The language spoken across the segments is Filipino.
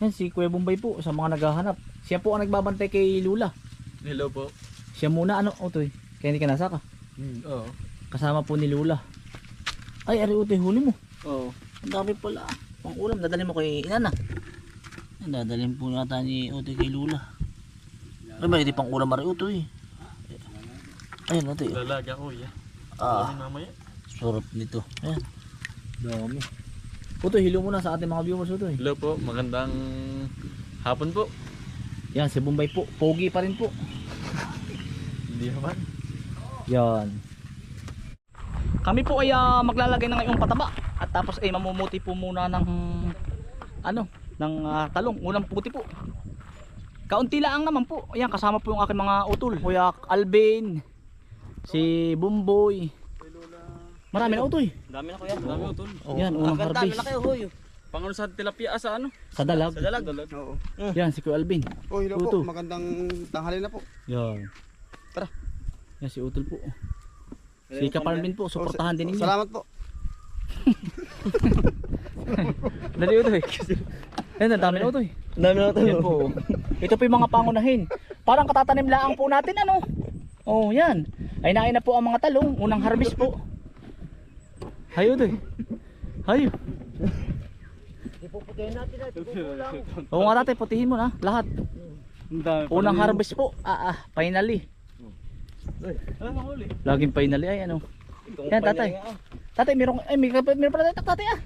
Yan si Kuya Bombay po sa mga naghahanap. Siya po ang nagbabantay kay Lula. Hello po. Siya muna ano, Utoy. Kaya hindi ka nasaka. Hmm. Oo. Kasama po ni Lula. Ay, ari Utoy, huli mo. Oo. Ang dami pala. Pang ulam, dadalhin mo kay Inana. Dadalhin po yata ni Utoy kay Lula. Ay ba, hindi pang ulam ari Utoy. Ayun, Utoy. Lalagyan ko ya. Ah, mamaya. sarap nito. Ayan. Dami. Utoy, hilo muna sa ating mga viewers Utoy. Hello po. Magandang hapon po. Yan, si Bombay po. Pogi pa rin po. Hindi naman. Yan. Kami po ay ah, maglalagay ng ngayong pataba at tapos ay mamumuti po muna ng ano, ng ah, talong, unang puti po. Kaunti lang naman po. Ayan, kasama po yung aking mga utol. Kuya Alvin, si Bumboy. Marami na utoy. Dami na kuya. Dami utol. Yan, unang harvest. Pangano sa tilapia sa ano? Sa dalag. Sa dalag. Dalag. Oo. Yan, si Kuya Alvin. Oh, hello po. Magandang tanghali na po. Yan. Tara. Yan si Utol po. Si Kaparmin po, suportahan din ninyo. Salamat po. Dali Utoy. Yan, ang dami na Utoy. Dami na Yan po. Ito po yung mga pangunahin. Parang katatanim laang po natin ano. Oh, yan. Ay nain na po ang mga talong. Unang harvest po. Hayo doy. Hayo. Oo nga tatay, putihin mo na. Lahat. Unang harvest po. Ah, ah, finally. Laging finally ay ano. Yan tatay. Tatay, meron, ay, may, meron pala tayo tatay ah.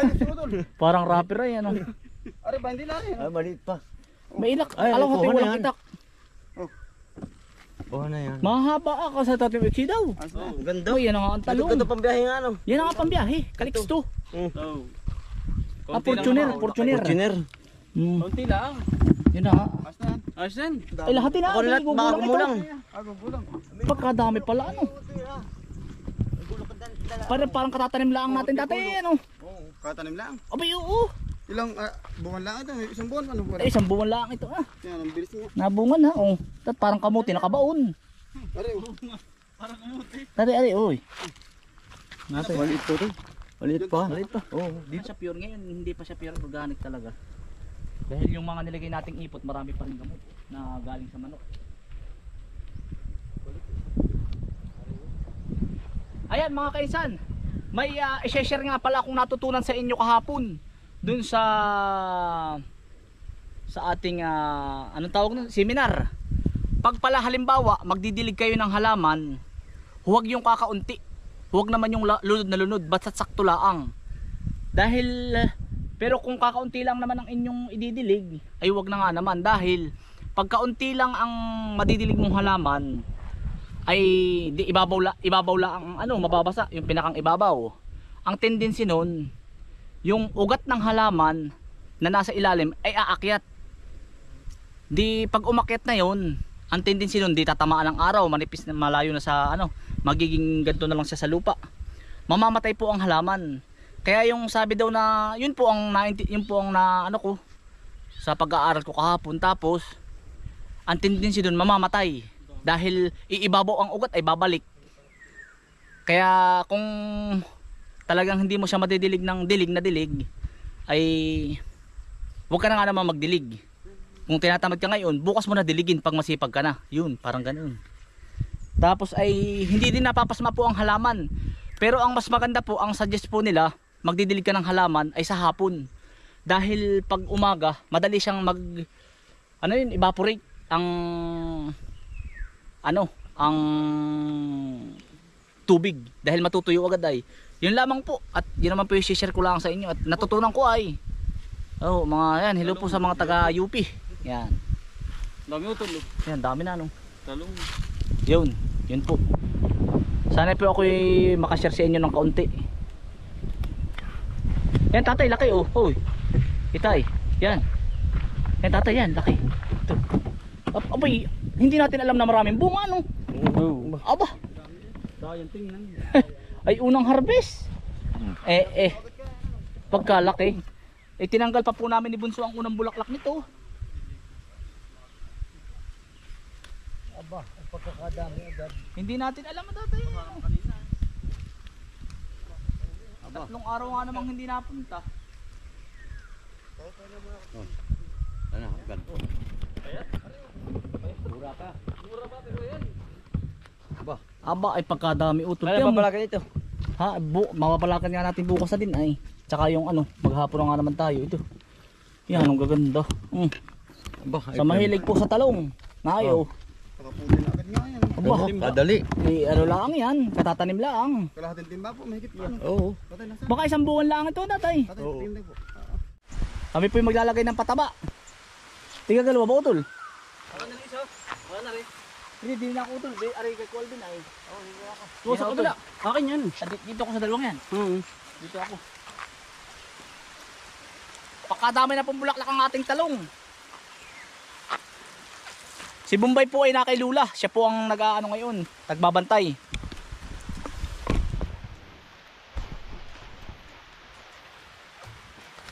Ay. Parang rapper ay ano. Ari ba, hindi na rin. Ay, maliit pa. May ilak. Alam ko na walang itak. Oh, na yan. Mahaba ako sa tatay Uchi daw. Na. Ganda. Oh, yan ang ang talong. Ganda pang biyahe nga, ano? Yan ang pang biyahe. Kalix to. Oo. Ah, Fortuner, Fortuner. Fortuner. Hmm. Konti lang. Yun na yan. Ayos yan. Ay, lahat na. Ako na baka kumulang. Ako, gulang. Pagkadami pala ano. Parang, parang katatanim lang natin dati ano. Oo, katanim lang. Abay oo. Ilang ah, buwan lang ito. May Isang buwan. Ano buwan? Ay, isang buwan lang ito ah. Yan, ang bilis niya. Nabungan na. Oh. Tat parang kamuti nakabaon. Ari, Parang umuti. Tari, ari, oy. Natin. Maliit po ito. Maliit pa. Maliit pa. Oo. Dito sa pure ngayon, hindi pa siya pure organic talaga. Dahil yung mga nilagay nating ipot, marami pa rin gamot na galing sa manok. Ayan mga kaisan, may uh, i-share nga pala akong natutunan sa inyo kahapon dun sa sa ating ah, anong tawag nun? Seminar. Pag pala halimbawa magdidilig kayo ng halaman, huwag yung kakaunti. Huwag naman yung lunod na lunod, basta't sakto laang. Dahil pero kung kakaunti lang naman ang inyong ididilig, ay huwag na nga naman dahil pag kaunti lang ang madidilig mong halaman ay di ibabaw la, ibabaw la ang ano mababasa yung pinakang ibabaw. Ang tendency nun yung ugat ng halaman na nasa ilalim ay aakyat. Di pag umakyat na yon, ang tendency nun di tatamaan ng araw, manipis na malayo na sa ano, magiging ganito na lang siya sa lupa. Mamamatay po ang halaman. Kaya yung sabi daw na yun po ang na yun po ang na ano ko sa pag-aaral ko kahapon tapos ang tendency doon mamamatay dahil iibabaw ang ugat ay babalik. Kaya kung talagang hindi mo siya madidilig ng dilig na dilig ay huwag ka na nga naman magdilig. Kung tinatamad ka ngayon, bukas mo na diligin pag masipag ka na. Yun, parang ganoon. Tapos ay hindi din napapasma po ang halaman. Pero ang mas maganda po, ang suggest po nila, magdidilig ka ng halaman ay sa hapon. Dahil pag umaga, madali siyang mag ano yun, evaporate ang ano, ang tubig dahil matutuyo agad ay. Yun lamang po at yun naman po yung share ko lang sa inyo at natutunan ko ay Oh, mga yan, hello po sa mga taga UP. Yan. Dami utol. Yan, dami na no. Talong. Yun, yun po. Sana po ako makashare sa inyo ng kaunti. Yan tatay, laki oh. Hoy. Itay. Yan. Yan tatay, yan, laki. Ito. Ab abay, hindi natin alam na maraming bunga no. Oo. Aba, Sayang tingnan. ay unang harvest. Eh, eh. Pagkalaki. Eh, tinanggal pa po namin ni Bunso ang unang bulaklak nito. Aba, ang pagkakadami agad. Hindi natin alam tatay. Kanina. Tatlong araw nga namang hindi napunta. Ano, gan. Aba ay pagkadami utol. Ano Tiyan mo. ba pala ito? Ha, bu mapapalakan nga natin bukas na din ay. Tsaka yung ano, maghapon nga naman tayo ito. Yan, ang gaganda. Mm. Ba, Sa mahilig po sa talong. Nayo. Aba, Kadali. eh, ano lang yan, katatanim lang. Kalahating timba po, mahigit pa. ano. Oo. Baka isang buwan lang ito natay. Oo. po. Kami po yung maglalagay ng pataba. Tiga dalawa ba utol? Ako na rin isa. Ako na rin. Hindi, di na ako utol. Di, aray kay Colvin ay. Oo, hindi ako. Tuwa sa kabila. Akin yan. Di- Dito ako sa dalawang yan. Oo. Dito ako. Pakadami na pong bulaklak ang ating talong. Si Bombay po ay nakay Lula. Siya po ang nag-ano ngayon, nagbabantay.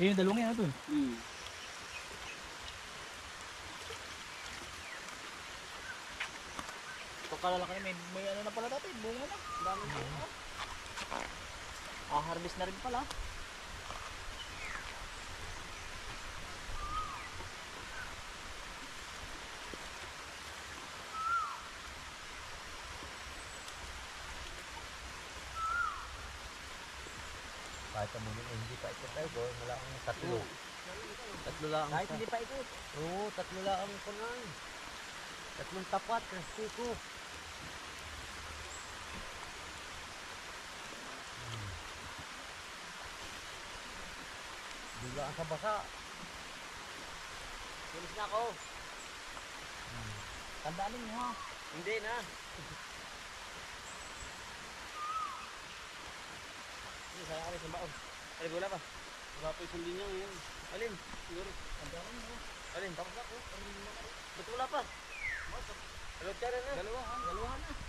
Yun yung dalawang yan, dun? Hmm. Pagkalalaki may, may ano na pala dati, bunga na. Dami bunga. Ah, harvest na rin pala. Kahit ang muna hindi pa ikot tayo, boy. Wala akong tatlo. Tatlo lang. Kahit hindi pa ikot. Oo, tatlo lang ang kunan. Tatlong tapat, kasi ko. Ang sa basa. Bilis na ako. Tandaan ninyo ha. Hindi na. Hindi, saya kami sa baon. Ay, wala pa. Wala pa isang linya ngayon. Alin? Siguro. Tandaan ninyo. Alin? Tapos ako. Ba't wala pa? Dalawat ka na. Dalawa ha? Dalawa na.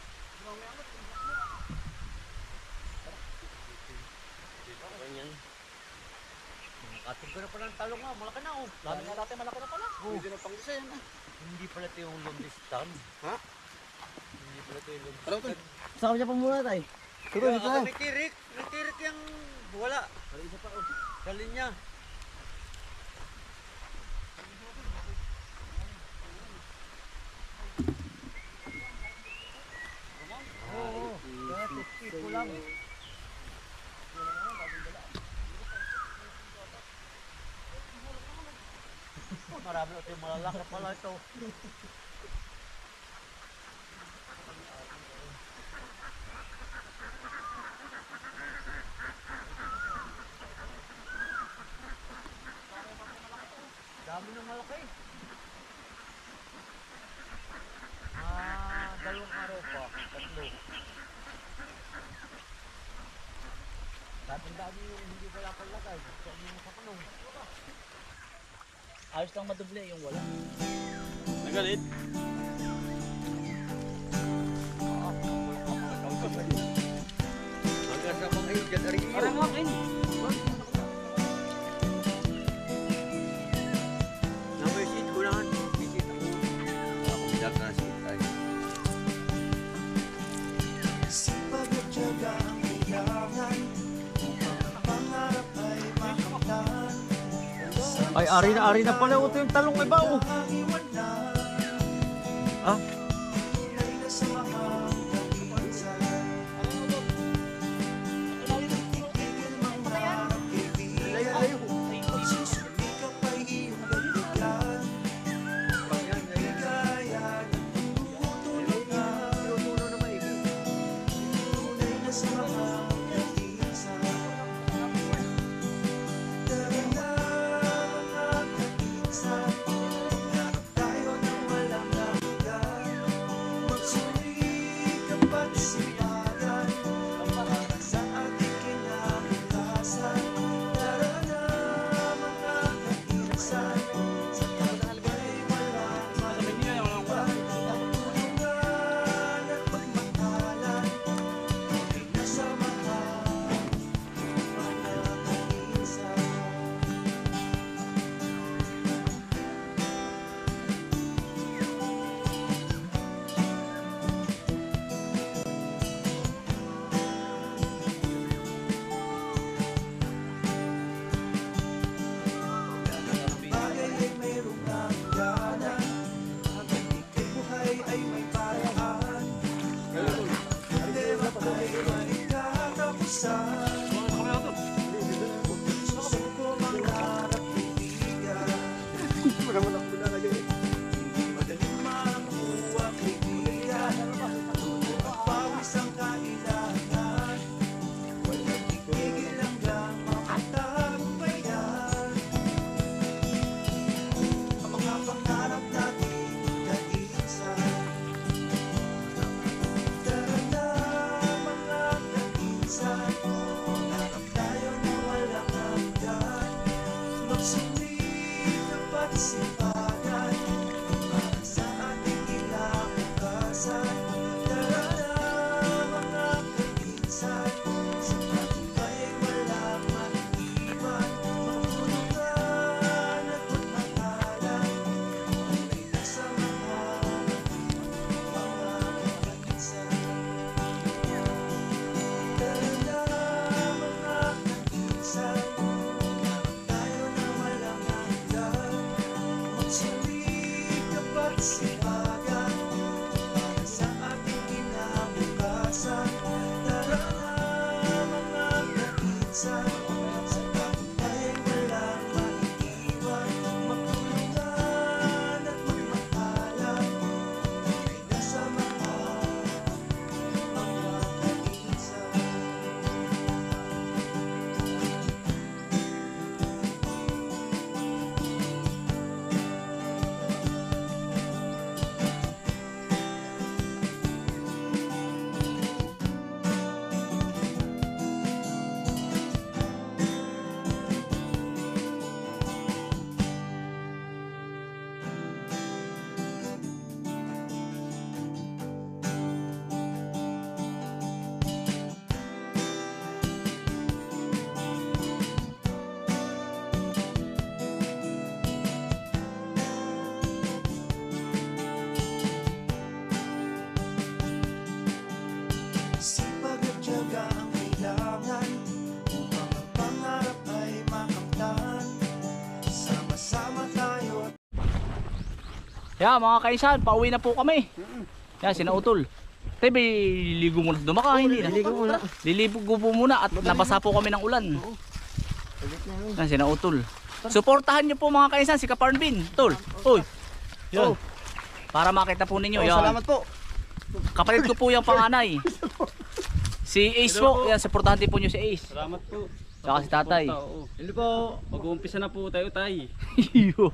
Nakatog ka na pala ng talong nga. Malaki na oh. Lalo nga dati malaki na pala. Pwede na pang design. ah. Hindi pala ito yung long distance. Ha? Hindi pala ito yung long Ano to? Saka siya pa muna tayo. Turo, dito tayo. May tirik. May tirik yung wala. Wala isa pa. Oh. Sa linya. Oo. Kaya tipsi ko lang. Marami yung malalaki pala ito. Dami ng malaki. Ah, dalawang araw pa. Tatlo. Tatandaan niyo yung hindi wala palagay. Sa inyo sa kanong. Ayos lang madoble yung wala. Nagalit? Ari na, ari na pala. Ito yung talong may bao. Kainsan Christ. Yeah, mga kainsan, pauwi na po kami. Yan, sinautol. Tebe, liligo muna sa dumaka, hindi na. Ligo muna. Liligo po muna at nabasa po kami ng ulan. Yan, sinautol. Suportahan nyo po mga kainsan, si Kaparn Bin. Tol, uy. Yun. Para makita po ninyo. Yan. salamat po. Kapatid ko po yung panganay. Si Ace po. Yan, suportahan din po nyo si Ace. Salamat po. Saka si tatay. Hindi po. Mag-uumpisa na po tayo tay. Iyo.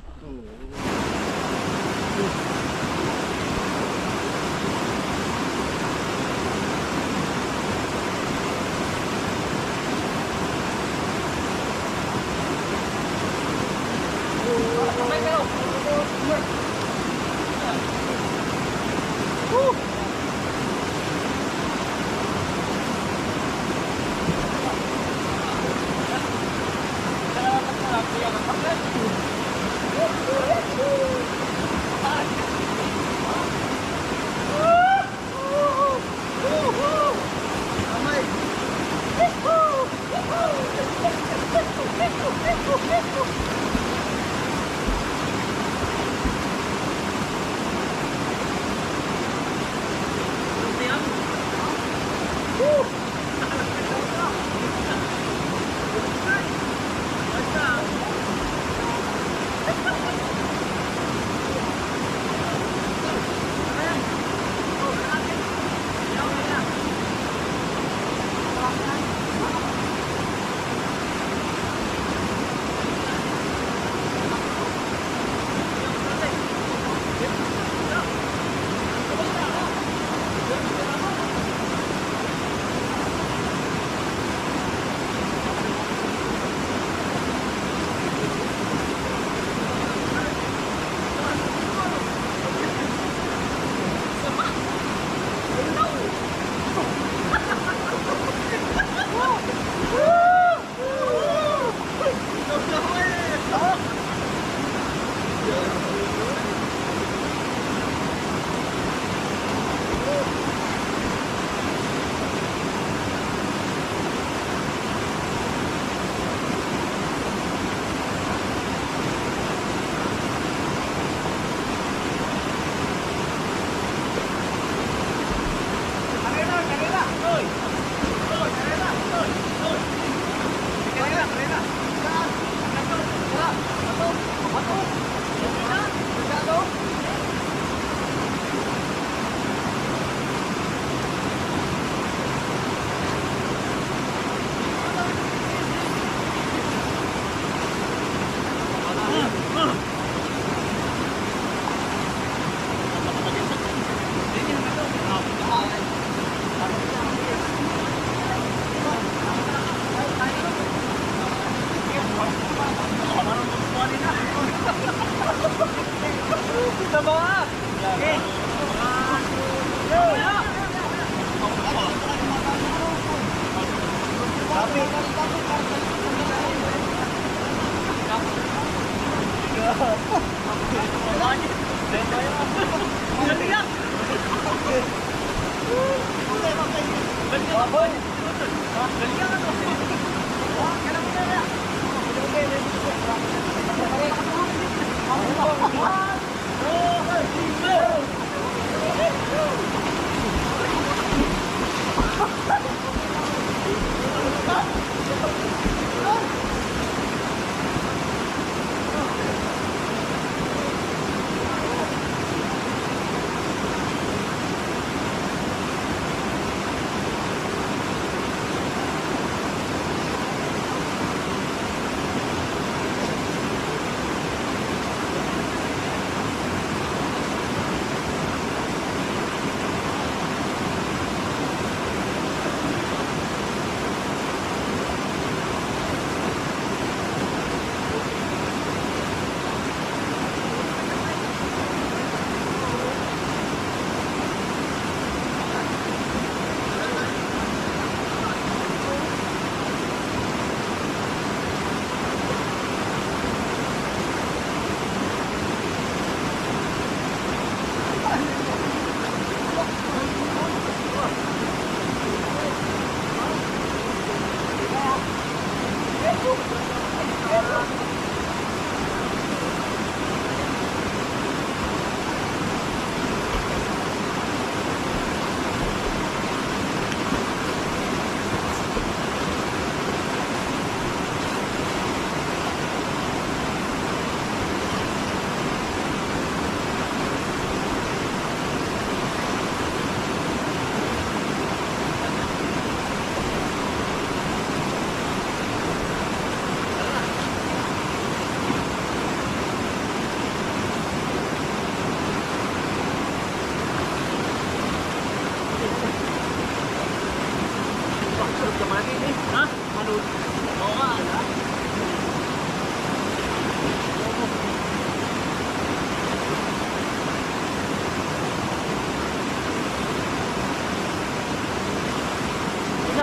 Ha?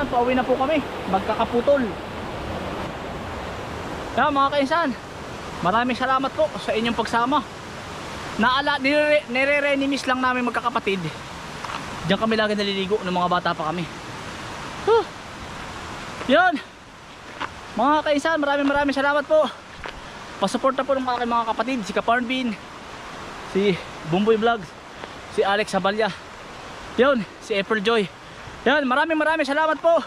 Minsan, pauwi na po kami. Magkakaputol. Kaya mga kainsan, maraming salamat po sa inyong pagsama. Naala, nire, nire-renimis lang namin magkakapatid. Diyan kami lagi naliligo ng mga bata pa kami. Huh. Yun. Mga kainsan, maraming maraming salamat po. Pasuporta po ng aking mga kapatid, si Kaparnbin, si Bumboy Vlogs, si Alex Sabalya. Yun, si April Joy. Yan, maraming maraming salamat po.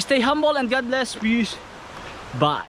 Stay humble and God bless. Peace. Bye.